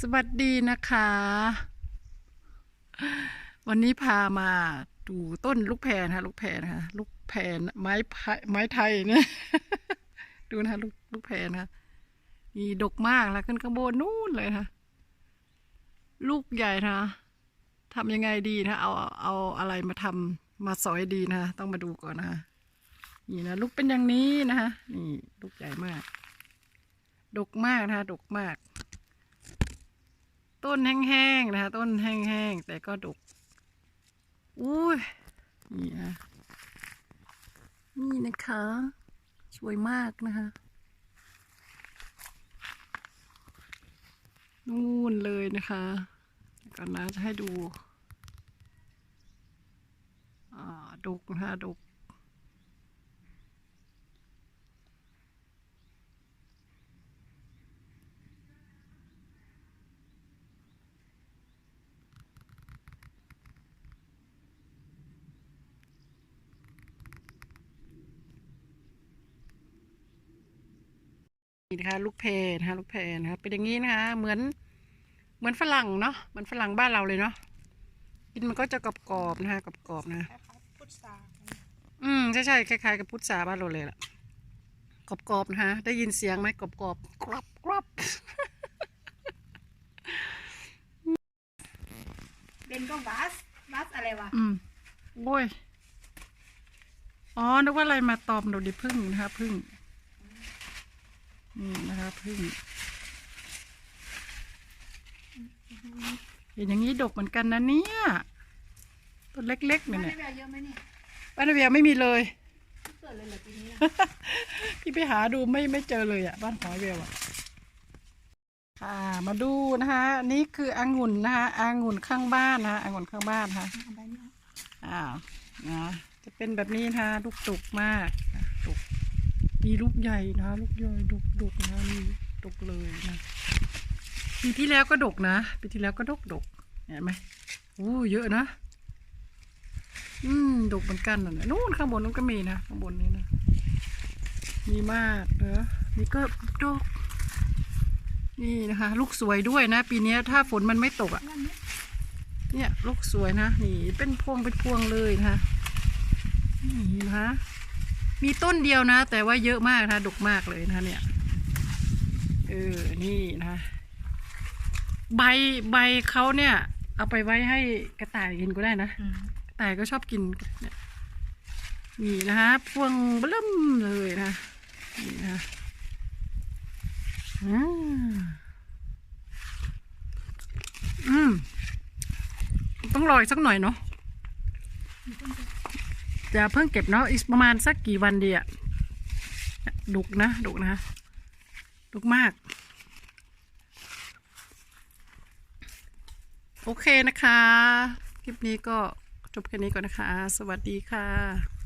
สวัสดีนะคะ วันนี้พามาดูต้นลูกแพรนะคะลูกแพรนะคะลูกแพรไม้ไผ่ไม้ไทยเนี่ยดูนะลูกลูกแพรนะคะมีดกมากแล้วขึ้นข้างบนนู่นเลยนะคะลูกใหญ่นะคะทำยังไงดีนะเอาเอาอะไรมาทำมาสอยดีนะคะต้องมาดูก่อนนะคะนี่นะลูกเป็นอย่างนี้นะคะนี่ลูกใหญ่มาก ดกมากนะคะ ดกมาก ต้นแห้งๆนะคะ ต้นแห้งๆแต่ก็ดกอุ้ยนี่นะนี่นะคะ สวยมากนะคะนู่นเลยนะคะก่อนนะจะให้ดู อ่าดกนะคะดก นี่นะคะลูกแพรนะคะลูกแพรนะคะเป็นอย่างนี้นะคะเหมือนเหมือนฝรั่งเนาะเหมือนฝรั่งบ้านเราเลยเนาะกินมันก็จะกรอบๆนะคะกรอบๆนะคล้ายๆพุทราอืมใช่ใช่คล้ายๆกับพุทราบ้านเราเลยล่ะกรอบๆนะคะได้ยินเสียงไหมกรอบๆกรอบกรอบกรอบเบนก็วัสวัสอะไรวะอืมโอ้ยอ๋อนึกว่าอะไรมาตอมเราดิพึ่งนะคะพึ่ง นี่นะคะพึ่งเห็นอย่างนี้ดกเหมือนกันนะเนี่ยต้นเล็กๆเนี่ยไม่เนี่ยได้เยอะไหมเนี่ยบ้านนาเวียไม่มีเลยเกิดเลยเหรอปีนี้อะพี่ไปหาดูไม่ไม่เจอเลยอะ บ้านของไอเวลอะค่ะมาดูนะคะนี่คือองุ่นนะคะองุ่นข้างบ้านนะคะองุ่นข้างบ้านนะคะเอาไปเนี่ยอ้าวนะจะเป็นแบบนี้นะคะลูกดกมากนะดก มีลูกใหญ่นะลูกใหญ่ดกดกนะมีดกเลยนะปีที่แล้วก็ดกนะปีที่แล้วก็ดกดกเห็นไหมอู้เยอะนะอืมดกเหมือนกันน่ะนู่นข้างบนนู้นก็มีนะข้างบนนี้นะมีมากเนอะนี่ก็ดก นี่นะคะ ลูกสวยด้วยนะ ปีนี้ถ้าฝนมันไม่ตกอะนั่นเนี่ยเนี่ยลูกสวยนะนี่เป็นพวงเป็นพวงเลยนะคะนี่นะคะ มีต้นเดียวนะ แต่ว่าเยอะมากนะดกมากเลยนะเนี่ยเออนี่นะ ใบใบเขาเนี่ย เอาไปไว้ให้กระต่ายกินก็ได้นะกระต่ายก็ชอบกินเนี่ยนี่นะคะพวงเบิ่มเลยนะนี่นะอืมอืมต้องรออีกสักหน่อยเนาะ จะเพิ่งเก็บเนาะอีกประมาณสักกี่วันดีอะดุกนะดุกนะดุกมาก โอเคนะคะ คลิปนี้ก็จบแค่นี้ก่อนนะคะ สวัสดีค่ะ